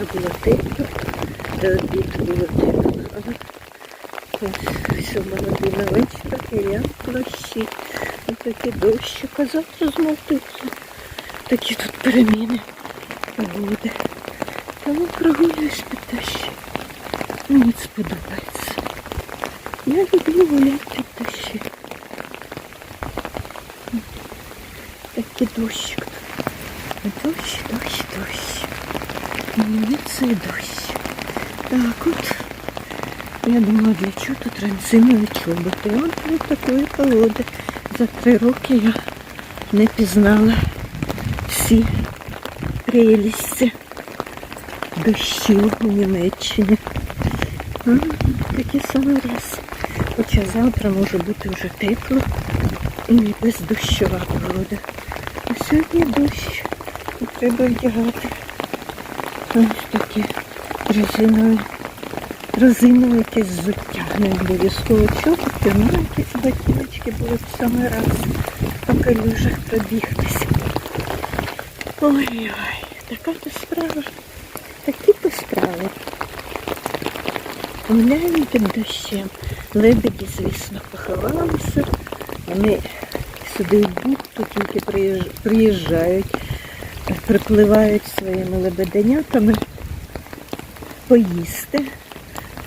Вчора було тепло, до обіду було тепло, ось сьома година вечора і я в плащі. І такий дощ, а завтра знов. Такі тут переміни погоди. Тому прогулююсь під дощем. Мені сподобається. Я люблю гуляти під дощем. Такий дощик. Дощ, дощ, дощ. Мені це дощ. Так от. Я думала, для чого тут ранцинові чоботи. От для такої погоди. За три роки я не пізнала всі прелісті дощів у Німеччині. Такий самий раз. Хоча завтра може бути вже тепло і не бездощова погода. А сьогодні дощ. І треба одягати. Ось такі резинові, резинове якесь взуття. Не обов'язково чоботи, ну якісь ботиночки були в самий раз по калюжах пробігтися. Ой-ой, така то справа. Такі то справи. Гуляємо під дощем. Лебеді, звісно, поховалися. Вони сюди в бухту тільки приїжджають, припливають своїми лебеденятами поїсти,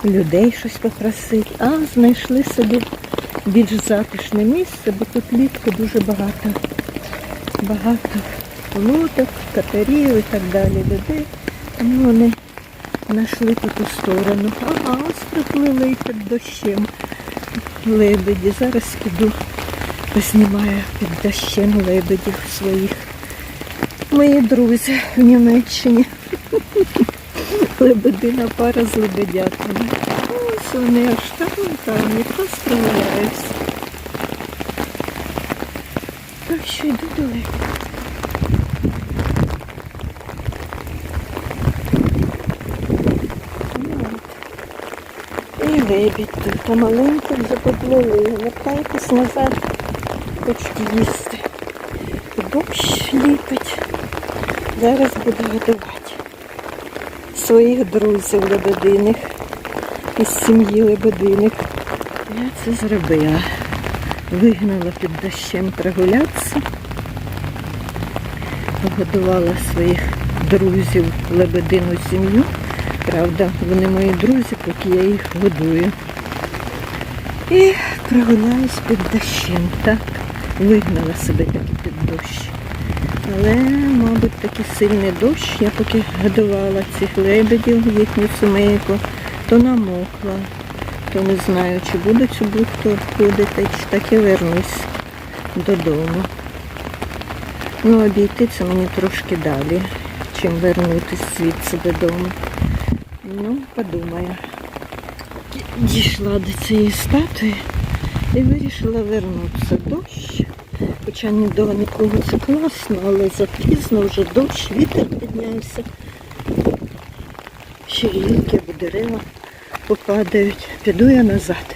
людей щось попросити, а знайшли собі більш затишне місце, бо тут влітку дуже багато, багато лодок, катерів і так далі людей. Тому вони знайшли по ту сторону. Ага, ось приплили під дощем лебеді. Зараз піду познімаю під дощем лебедів своїх. Мої друзі в Німеччині. Лебедина пара з лебедятами. Ось вони аж там, там, якраз прогуляюсь. Так що йду. Ну. І лебідь тут помаленьку вже поплили. Вертайтесь назад, хочуть їсти. Ліпить. Зараз буду годувати своїх друзів лебединих із сім'ї лебединих. Я це зробила. Вигнала під дощем прогулятися. Годувала своїх друзів лебедину сім'ю. Правда, вони мої друзі, поки я їх годую. І прогуляюсь під дощем. Так, вигнала себе. Але, мабуть, такий сильний дощ, я поки годувала цих лебедів, їхню сімейку, то намокла, то не знаю, чи буду цю бухту обходити, чи так і вернусь додому. Ну, обійти це мені трошки далі, чим вернутися звідси додому. Ну, подумаю. Дійшла до цієї статуї і вирішила вернутися. Дощ. Хоча ні до нікого це класно, але запізно вже дощ, вітер піднявся. Ще гілки або дерева попадають. Піду я назад.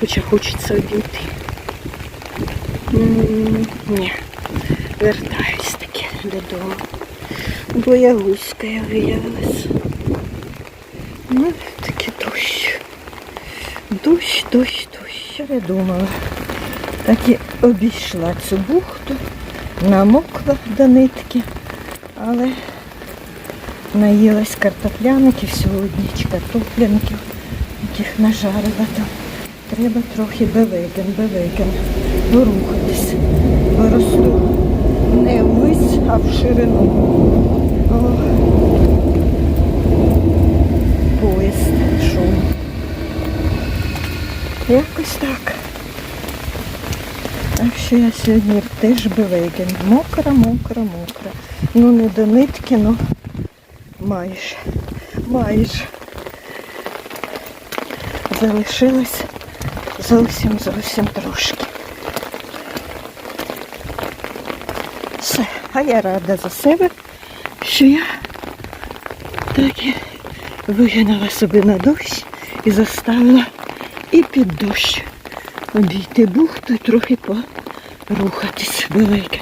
Хоча хочеться обійти. Ні, вертаюсь таки додому. Бо я гуська я виявилася. Ну, такий дощ. Дощ, дощ, дощ. Я думала? Так і обійшла цю бухту, намокла до нитки, але наїлась картопляників сьогодні, чи картопляників, яких нажарила там. Треба трохи бевеген, бевеген, порухатись, бо росту не ввись, а в ширину. О, поїзд, шум. Якось так. Так що я сьогодні теж бевеген. Мокра, мокра, мокра. Ну не до нитки, ну майже. Майже. Залишилось зовсім зовсім трошки. Все, а я рада за себе, що я так і вигнала собі на дощ і заставила і під дощ обійти бухту і трохи порухатись велике.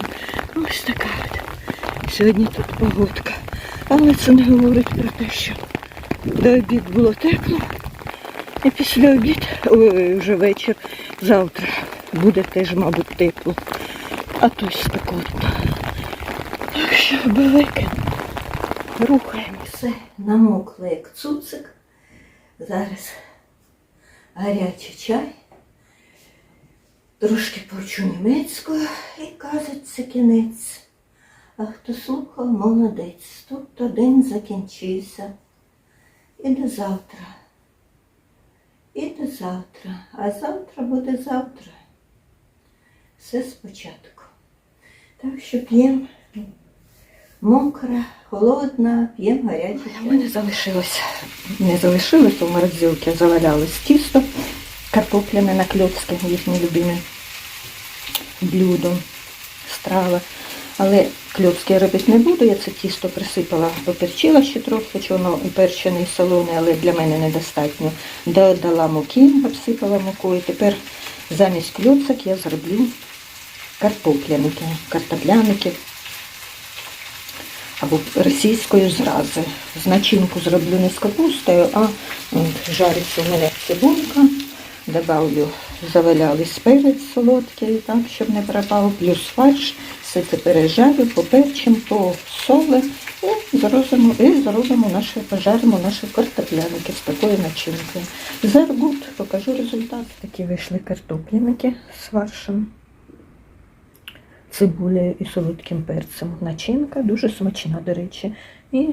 Ось така от. Сьогодні тут погодка. Але це не говорить про те, що до обід було тепло. І після обід, ой, вже вечір, завтра буде теж, мабуть, тепло. А то спекотно. Так що велике. Рухаємо все. Намокло як цуцик. Зараз гарячий чай. Трошки повчу німецькою і кажуть, це кінець. А хто слухав, молодець. Тобто день закінчився. І до завтра. І до завтра. А завтра буде завтра. Все спочатку. Так що п'ємо мокра, холодна, п'ємо гарячий. У мене залишилось, не залишилось, у морозилці завалялось тісто картопляне на кльоцки, їхнє любиме блюдо, страва. Але кльоцки я робити не буду, я це тісто присипала, поперчила ще трохи, хоч воно і перчене, і солоне, але для мене недостатньо. Додала муки, обсипала мукою. Тепер замість кльоцок я зроблю картопляники, картопляники або російською зрази. З начинку зроблю не з капустою, а жариться у мене цибулька. Добавлю, завалялись перець солодкий, так, щоб не пропав, плюс фарш. Все це пережарю, поперчим, посоли і зробимо, і зробимо наші, пожаримо наші картопляники з такою начинкою. Заргут, покажу результат. Такі вийшли картопляники з фаршем цибулею і солодким перцем. Начинка дуже смачна, до речі. І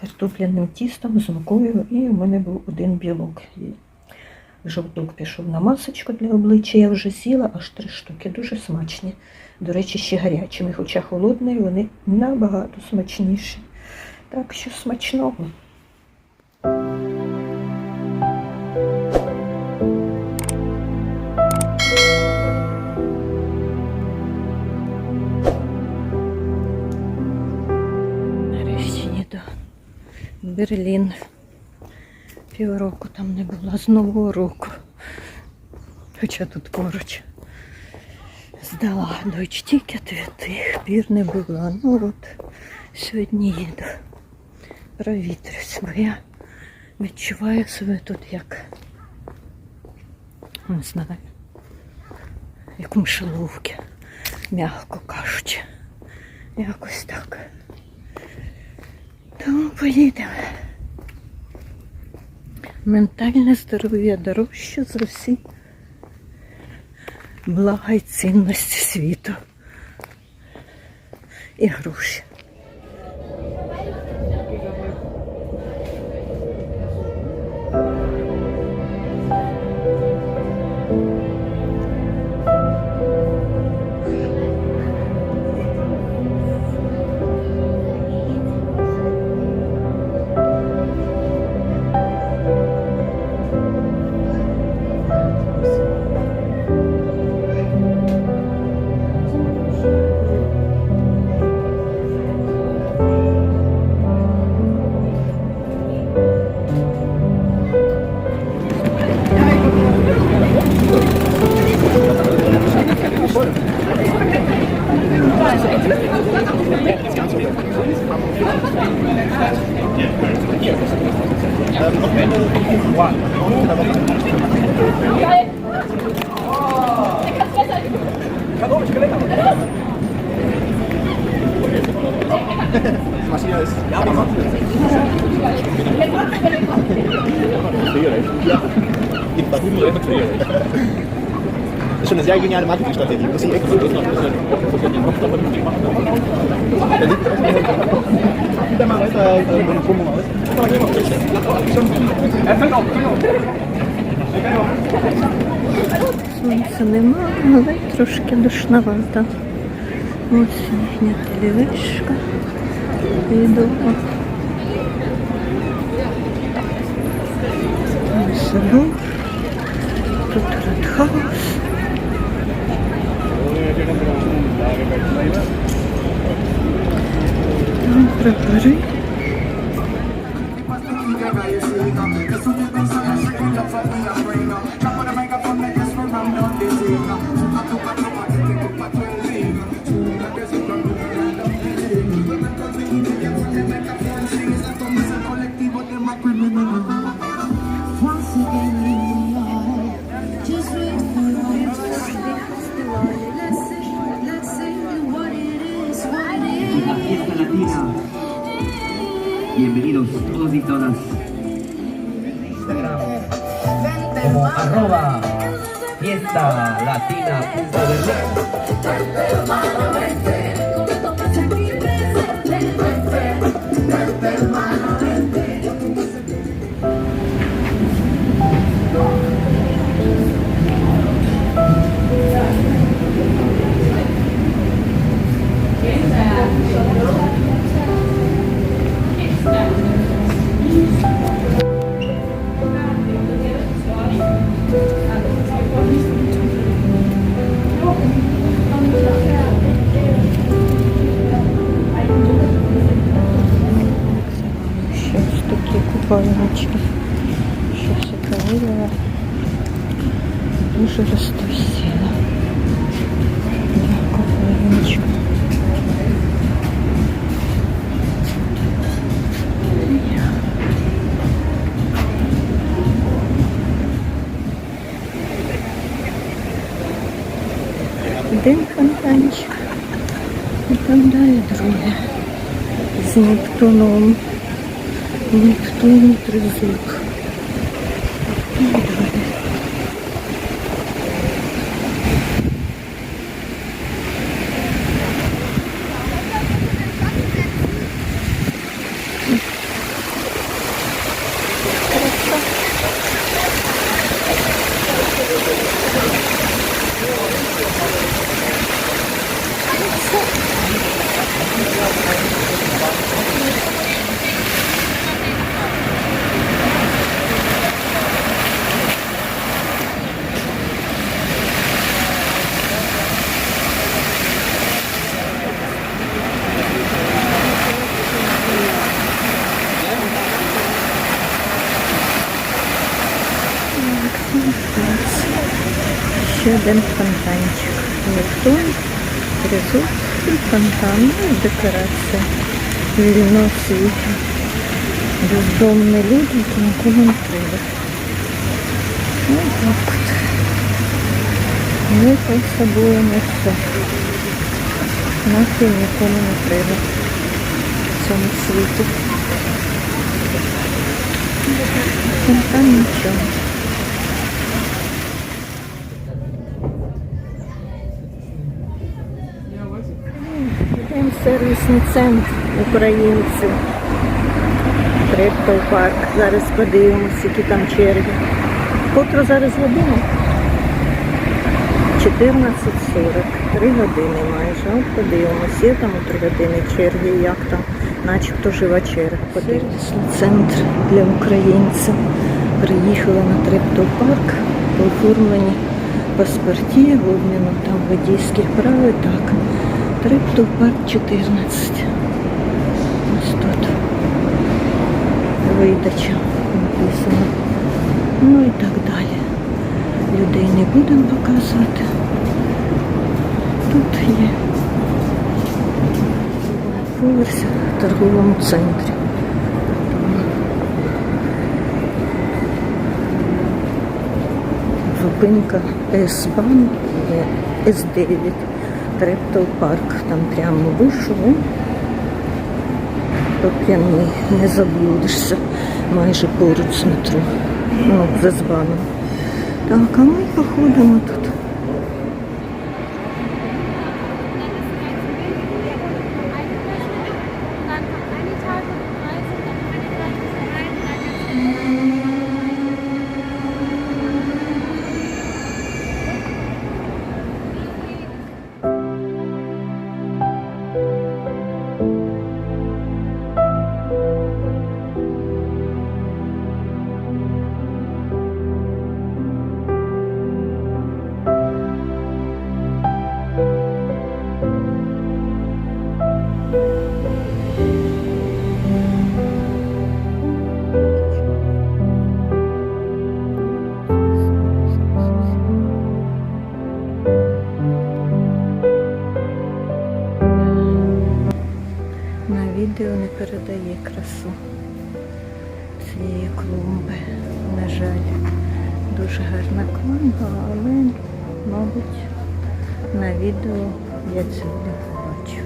картопляним тістом з мукою. І у мене був один білок. Жовток пішов на масочку для обличчя. Я вже з'їла аж три штуки. Дуже смачні. До речі, ще гарячими, хоча холодні, вони набагато смачніші. Так що смачного. Берлін. Півроку там не була з Нового року. Хоча тут поруч. Здала дойчтікет, від тих пір не була. Ну от сьогодні їду. Провітрюсь, бо я відчуваю себе тут як не знаю, як в мишеловці, м'яко кажучи. Якось так. Тому поїдемо. Ментальне здоров'я дорожче з усіх блага й цінності світу. І гроші. Maschine ist. Ja, aber Ja. Das ist schon eine sehr geniale Marketingstrategie. Muss ich echt so noch ein bisschen. Da liegt wieder mal weiter äh, mit dem Promo aus. Er fällt auf, Сонця нема, але трошки душновато. Ось їхня телевишка. Відомо. Там садок. Тут редхаус. Там прапори. Latina punto Berlín. Купальнички. Щось я поміряла. Дуже розтосіла. Купальничка. Один фонтанчик. І там далі друге. З Нептуном. Нептун тризуб. І далі. Ще один фонтанчик. Нептун, тризуб і фонтан. Ну, і декорація. Вільно. Бездомні люди, нікому не треба. Ось так от. Ми з собою не все. Нахуй нікому не треба в цьому світі. Фонтан нічого. Йдемо в сервісний центр українців. Трептов парк. Зараз подивимося, які там черги. Котро зараз година? 14.40. Три години майже. От подивимося, є там у три години черги, як там, начебто жива черга. Сервісний центр для українців. Приїхали на Трептов парк, оформлені паспорті, обміну там водійських прав і так. Трептов парк 14. Ось тут видача написано. Ну і так далі. Людей не будемо показувати. Тут є поверсі в торговому центрі. Зупинка С-Бан, С9, Трептов парк. Там прямо вийшов. Поп'яний, не заблудишся майже поруч з метро. Ну, за збаном. Так, а ми походимо тут. Цієї клумби. На жаль, дуже гарна клумба, але, мабуть, на відео я цього не побачу.